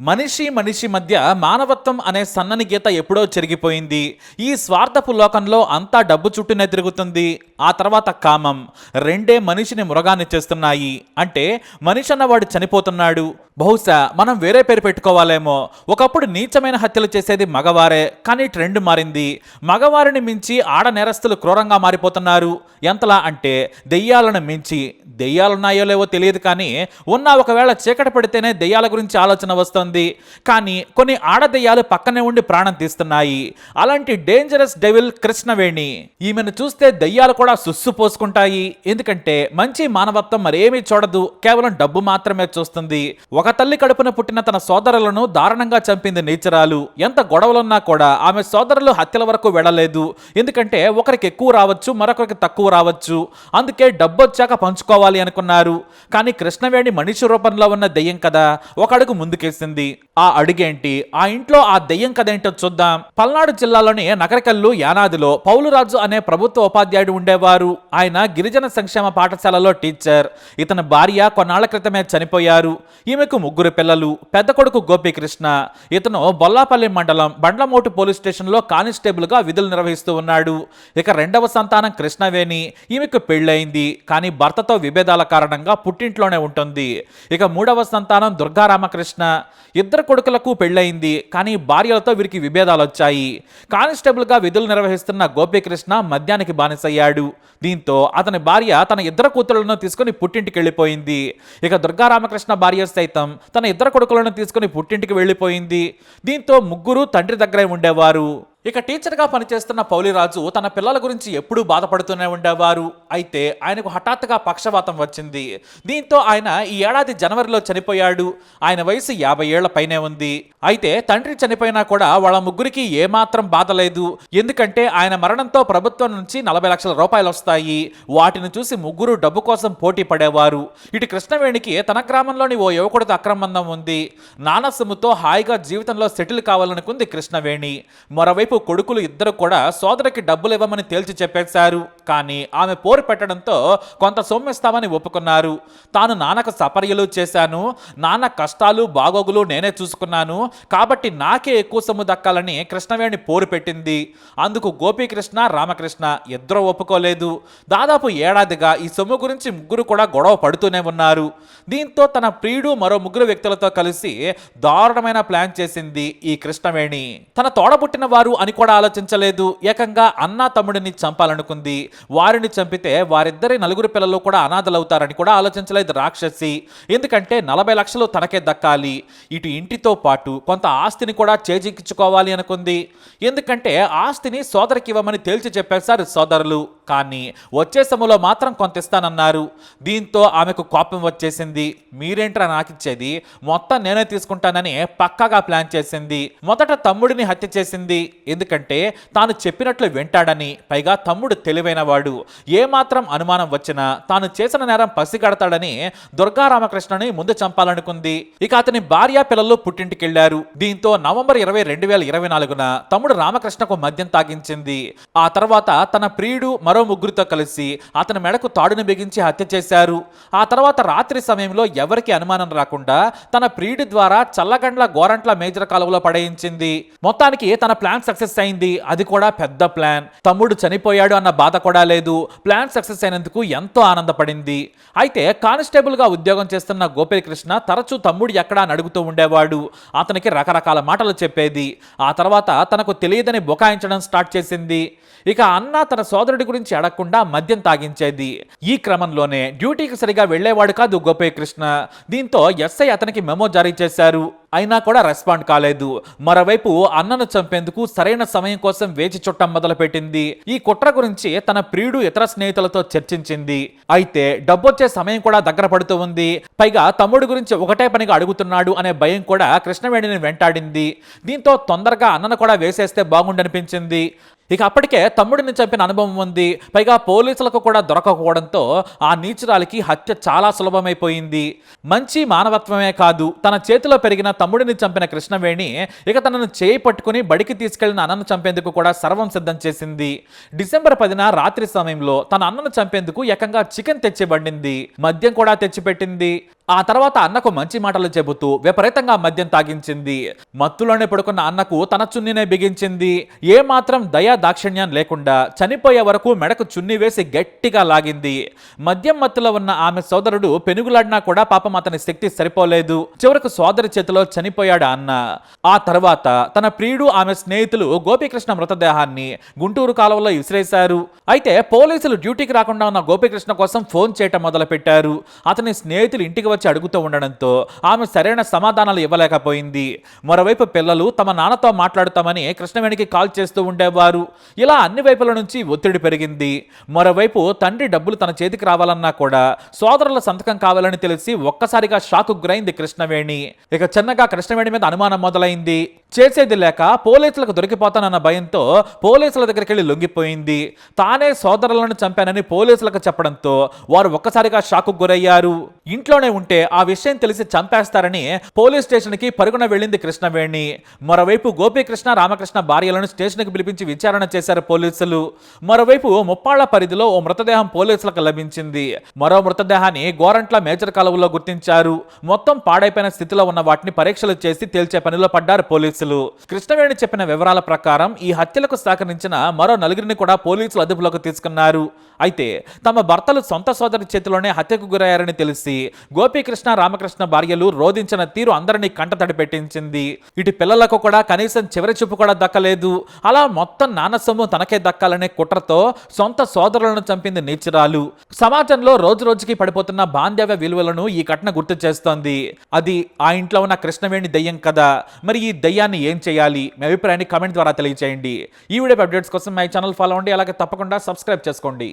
మనిషి మనిషి మధ్య మానవత్వం అనే సన్నని గీత ఎప్పుడో చెరిగిపోయింది. ఈ స్వార్థపు లోకంలో అంతా డబ్బు చుట్టూనే తిరుగుతుంది. ఆ తర్వాత కామం. రెండే మనిషిని మృగాన్ని చేస్తున్నాయి. అంటే మనిషి అన్నవాడు చనిపోతున్నాడు. బహుశా మనం వేరే పేరు పెట్టుకోవాలేమో. ఒకప్పుడు నీచమైన హత్యలు చేసేది మగవారే కానీ ట్రెండ్ మారింది. మగవారిని మించి ఆడ నేరస్తులు క్రూరంగా మారిపోతున్నారు. ఎంతలా అంటే దెయ్యాలను మించి. దెయ్యాలున్నాయో లేవో తెలియదు కానీ ఉన్న ఒకవేళ చీకటి పడితేనే దెయ్యాల గురించి ఆలోచన వస్తుంది. కానీ కొన్ని ఆడ దెయ్యాలు పక్కనే ఉండి ప్రాణం తీస్తున్నాయి. అలాంటి డేంజరస్ డెవిల్ కృష్ణవేణి. ఈమెను చూస్తే దెయ్యాలు కూడా సుస్సు పోసుకుంటాయి. ఎందుకంటే మంచి మానవత్వం మరేమీ చూడదు. కేవలం డబ్బు మాత్రమే చూస్తుంది. ఒక తల్లి కడుపున పుట్టిన తన సోదరులను దారుణంగా చంపింది నేచరాలు. ఎంత గొడవలున్నా కూడా ఆమె సోదరులు హత్యల వరకు వెళ్ళలేదు. ఎందుకంటే ఒకరికి ఎక్కువ రావచ్చు మరొకరికి తక్కువ రావచ్చు. అందుకే డబ్బు వచ్చాక పంచుకోవాలి అనుకున్నారు. కానీ కృష్ణవేణి మనిషి రూపంలో ఉన్న దెయ్యం కదా. ఒక అడుగు ముందుకేసింది. ఆ అడుగేంటి? ఆ ఇంట్లో ఆ దెయ్యం కథ ఏంటో చూద్దాం. పల్నాడు జిల్లాలోని నగరకల్లు యానాదిలో పౌలురాజు అనే ప్రభుత్వ ఉపాధ్యాయుడు ఉండేవారు. ఆయన గిరిజన సంక్షేమ పాఠశాలలో టీచర్. ఇతని భార్య కొన్నాళ్ళ క్రితమే చనిపోయారు. ఈమెకు ముగ్గురు పిల్లలు పెద్ద కొడుకు గోపీకృష్ణ. ఇతను బొల్లాపల్లి మండలం బండ్లమోటు పోలీస్ స్టేషన్లో కానిస్టేబుల్గా విధులు నిర్వహిస్తూ ఉన్నాడు. ఇక రెండవ సంతానం కృష్ణవేణి. ఈమెకు పెళ్ళయింది. కానీ భర్తతో విభేదాల కారణంగా పుట్టింట్లోనే ఉంటుంది. ఇక మూడవ సంతానం దుర్గారామకృష్ణ. ఇద్దరు కొడుకులకు పెళ్ళయింది కానీ భార్యలతో వీరికి విభేదాలు వచ్చాయి కానిస్టేబుల్గా విధులు నిర్వహిస్తున్న గోపీకృష్ణ మద్యానికి బానిసయ్యాడు. దీంతో అతని భార్య తన ఇద్దరు కూతుళ్ళను తీసుకుని పుట్టింటికి వెళ్ళిపోయింది ఇక దుర్గారామకృష్ణ భార్య సైతం తన ఇద్దరు కొడుకులను తీసుకుని పుట్టింటికి వెళ్ళిపోయింది. దీంతో ముగ్గురు తండ్రి దగ్గరే ఉండేవారు. ఇక టీచర్గా పనిచేస్తున్న పౌలిరాజు తన పిల్లల గురించి ఎప్పుడూ బాధపడుతూనే ఉండేవారు. అయితే ఆయనకు హఠాత్తుగా పక్షవాతం వచ్చింది. దీంతో ఆయన ఈ ఏడాది జనవరిలో చనిపోయాడు. ఆయన వయసు యాభై ఏళ్ళ పైనే ఉంది. అయితే తండ్రి చనిపోయినా కూడా వాళ్ళ ముగ్గురికి ఏమాత్రం బాధ లేదు. ఎందుకంటే ఆయన మరణంతో ప్రభుత్వం నుంచి నలభై లక్షల రూపాయలు వస్తాయి. వాటిని చూసి ముగ్గురు డబ్బు కోసం పోటీ పడేవారు. ఇటు కృష్ణవేణికి తన గ్రామంలోని ఓ యువకుడితో అక్రమందం ఉంది. నానసముతో హాయిగా జీవితంలో సెటిల్ కావాలనుకుంది కృష్ణవేణి. మరోవైపు కొడుకులు ఇద్దరు కూడా సోదరికి డబ్బులు ఇవ్వమని తేల్చి చెప్పేశారు. కానీ ఆమె పోరు పెట్టడంతో కొంత సొమ్మిస్తామని ఒప్పుకున్నారు. తాను నాన్నకు సపర్యలు చేశాను. నాన్న కష్టాలు బాగోగులు నేనే చూసుకున్నాను. కాబట్టి నాకే ఎక్కువ సొమ్ము దక్కాలని కృష్ణవేణి పోరు పెట్టింది. అందుకు గోపీకృష్ణ రామకృష్ణ ఇద్దరు ఒప్పుకోలేదు. దాదాపు ఏడాదిగా ఈ సొమ్ము గురించి ముగ్గురు కూడా గొడవ పడుతూనే ఉన్నారు. దీంతో తన ప్రియుడు మరో ముగ్గురు వ్యక్తులతో కలిసి దారుణమైన ప్లాన్ చేసింది ఈ కృష్ణవేణి. తన తోడబుట్టిన వారు అని కూడా ఆలోచించలేదు. ఏకంగా అన్న తమ్ముడిని చంపాలనుకుంది. వారిని చంపితే వారిద్దరి నలుగురు పిల్లలు కూడా అనాథలవుతారని కూడా ఆలోచించలేదు రాక్షసి. ఎందుకంటే నలభై లక్షలు తనకే దక్కాలి. ఇటు ఇంటితో పాటు కొంత ఆస్తిని కూడా చేజిక్కించుకోవాలి అనుకుంది. ఎందుకంటే ఆస్తిని సోదరికి ఇవ్వమని తేల్చి సార్ సోదరులు. కానీ వచ్చే సమయంలో మాత్రం కొంత ఇస్తానన్నారు. దీంతో ఆమెకు కోపం వచ్చేసింది. మీరేంట్రా నాకిచ్చేది? మొత్తం నేనే తీసుకుంటానని పక్కాగా ప్లాన్ చేసింది. మొదట తమ్ముడిని హత్య చేసింది. ఎందుకంటే తాను చెప్పినట్లు వింటాడని పైగా తమ్ముడు తెలివైనవాడు. ఏమాత్రం అనుమానం వచ్చినా తాను చేసిన నేరం పసిగడతాడని దుర్గారామకృష్ణని ముందు చంపాలనుకుంది. ఇక అతని భార్య పిల్లలు పుట్టింటికెళ్ళారు. దీంతో నవంబర్ ఇరవై రెండు వేల ఇరవై నాలుగున తమ్ముడు రామకృష్ణకు మద్యం తాగించింది. ఆ తర్వాత తన ప్రియుడు మరో ముగ్గురితో కలిసి అతని మెడకు తాడును బిగించి హత్య చేశారు. ఆ తర్వాత రాత్రి సమయంలో ఎవరికి అనుమానం రాకుండా తన ప్రియుడి ద్వారా చల్లగండ్ల గోరంట్ల మేజర్ కాలువలో పడేయించింది. మొత్తానికి తన ప్లాన్ సక్సెస్ అయింది అది కూడా పెద్ద ప్లాన్. తమ్ముడు చనిపోయాడు అన్న బాధ కూడా లేదు. ప్లాన్ సక్సెస్ అయినందుకు ఎంతో ఆనందపడింది. అయితే కానిస్టేబుల్గా ఉద్యోగం చేస్తున్న గోపీకృష్ణ తరచూ తమ్ముడు ఎక్కడా అని అడుగుతూ ఉండేవాడు. అతనికి రకరకాల మాటలు చెప్పేది. ఆ తర్వాత తనకు తెలియదని బుకాయించడం స్టార్ట్ చేసింది. ఇక అన్న తన సోదరుడి గురించి అడగకుండా మద్యం తాగించేది. ఈ క్రమంలోనే డ్యూటీకి సరిగా వెళ్ళేవాడు కాదు గోపీకృష్ణ దీంతో ఎస్ఐ అతనికి మెమో జారీ చేశారు. అయినా కూడా రెస్పాండ్ కాలేదు. మరోవైపు అన్నను చంపేందుకు సరైన సమయం కోసం వేచి చుట్టం మొదలుపెట్టింది. ఈ కుట్ర గురించి తన ప్రియుడు ఇతర స్నేహితులతో చర్చించింది. అయితే డబ్బొచ్చే సమయం కూడా దగ్గర పడుతూ ఉంది. పైగా తమ్ముడు గురించి ఒకటే పనిగా అడుగుతున్నాడు అనే భయం కూడా కృష్ణవేణిని వెంటాడింది. దీంతో తొందరగా అన్నను కూడా వేసేస్తే బాగుండనిపించింది. ఇక అప్పటికే తమ్ముడిని చంపిన అనుభవం ఉంది. పైగా పోలీసులకు కూడా దొరకకపోవడంతో ఆ నీచురాలికి హత్య చాలా సులభమైపోయింది. మంచి మానవత్వమే కాదు. తన చేతిలో పెరిగిన తమ్ముడిని చంపిన కృష్ణవేణి ఇక తనను చేయి పట్టుకుని బడికి తీసుకెళ్ళిన అన్నను చంపేందుకు కూడా సర్వం సిద్ధం చేసింది. డిసెంబర్ పదిన రాత్రి సమయంలో తన అన్నను చంపేందుకు ఏకంగా చికెన్ తెచ్చిబండింది మద్యం కూడా తెచ్చిపెట్టింది. ఆ తర్వాత అన్నకు మంచి మాటలు చెబుతూ విపరీతంగా మద్యం తాగించింది. మత్తులోనే పడుకున్న అన్నకు తన చున్నీనే బిగించింది. ఏ మాత్రం దయా దాక్షిణ్యం లేకుండా చనిపోయే వరకు మెడకు చున్నీ వేసి గట్టిగా లాగింది. మద్యం మత్తులో ఉన్న ఆమె సోదరుడు పెనుగులాడినా కూడా పాపం అతని శక్తి సరిపోలేదు. చివరకు సోదరి చేతిలో చనిపోయాడు అన్న. ఆ తర్వాత తన ప్రియుడు ఆమె స్నేహితులు గోపీకృష్ణ మృతదేహాన్ని గుంటూరు కాలువలో విసిరేశారు. అయితే పోలీసులు డ్యూటీకి రాకుండా ఉన్న గోపీకృష్ణ కోసం ఫోన్ చేయటం మొదలుపెట్టారు. అతని స్నేహితులు ఇంటికి వచ్చి అడుగుతూ ఉండడంతో ఆమె సరైన సమాధానాలు ఇవ్వలేకపోయింది. మరోవైపు పిల్లలు తమ నాన్నతో మాట్లాడుతామని కృష్ణవేణికి కాల్ చేస్తూ ఉండేవారు. ఇలా అన్ని వైపుల నుంచి ఒత్తిడి పెరిగింది. మరోవైపు తండ్రి డబ్బులు తన చేతికి రావాలన్నా కూడా సోదరుల సంతకం కావాలని తెలిసి ఒక్కసారిగా షాకు గురైంది కృష్ణవేణి. ఇక చిన్నగా కృష్ణవేణి మీద అనుమానం మొదలైంది. చేసేది లేక పోలీసులకు దొరికిపోతానన్న భయంతో పోలీసుల దగ్గరికి వెళ్ళి లొంగిపోయింది. తానే సోదరులను చంపానని పోలీసులకు చెప్పడంతో వారు ఒక్కసారిగా షాకు గురయ్యారు. ఇంట్లోనే ఉంటే ఆ విషయం తెలిసి చంపేస్తారని పోలీస్ స్టేషన్కి పరుగున వెళ్ళింది కృష్ణవేణి. మరోవైపు గోపీకృష్ణ రామకృష్ణ భార్యలను స్టేషన్కి పిలిపించి విచారణ చేశారు పోలీసులు. మరోవైపు ముప్పాళ్ళ పరిధిలో ఓ మృతదేహం పోలీసులకు లభించింది. మరో మృతదేహాన్ని గోరంట్ల మేజర్ కాలువలో గుర్తించారు. మొత్తం పాడైపోయిన స్థితిలో ఉన్న వాటిని పరీక్షలు చేసి తేల్చే పనిలో పడ్డారు పోలీసులు. కృష్ణవేణి చెప్పిన వివరాల ప్రకారం ఈ హత్యలకు సహకరించిన మరో నలుగురిని కూడా పోలీసులు అదుపులోకి తీసుకున్నారు. అయితే తమ భర్తలు సొంత సోదరి చేతిలోనే హత్యకు గురయ్యారని తెలిసి గోపీకృష్ణ రామకృష్ణ భార్యలు రోధించిన తీరు అందరినీ కంటతడి పెట్టించింది. ఇటు పిల్లలకు కూడా కనీసం చివరి చూపు కూడా దక్కలేదు. అలా మొత్తం నాన్న తనకే దక్కాలనే కుట్రతో సొంత సోదరులను చంపింది నీచురాలు. సమాజంలో రోజు రోజుకి పడిపోతున్న బాంధవ్య విలువలను ఈ ఘటన గుర్తు చేస్తోంది. అది ఆ ఇంట్లో ఉన్న కృష్ణవేణి దయ్యం కదా. మరి ఈ దయ్యాన్ని ఏం చేయాలి? మీ అభిప్రాయాన్ని కమెంట్ ద్వారా తెలియజేయండి ఈ వీడియో అప్డేట్స్ కోసం మై ఛానల్ ఫాలో అవ్వండి. అలాగే తప్పకుండా సబ్స్క్రైబ్ చేసుకోండి.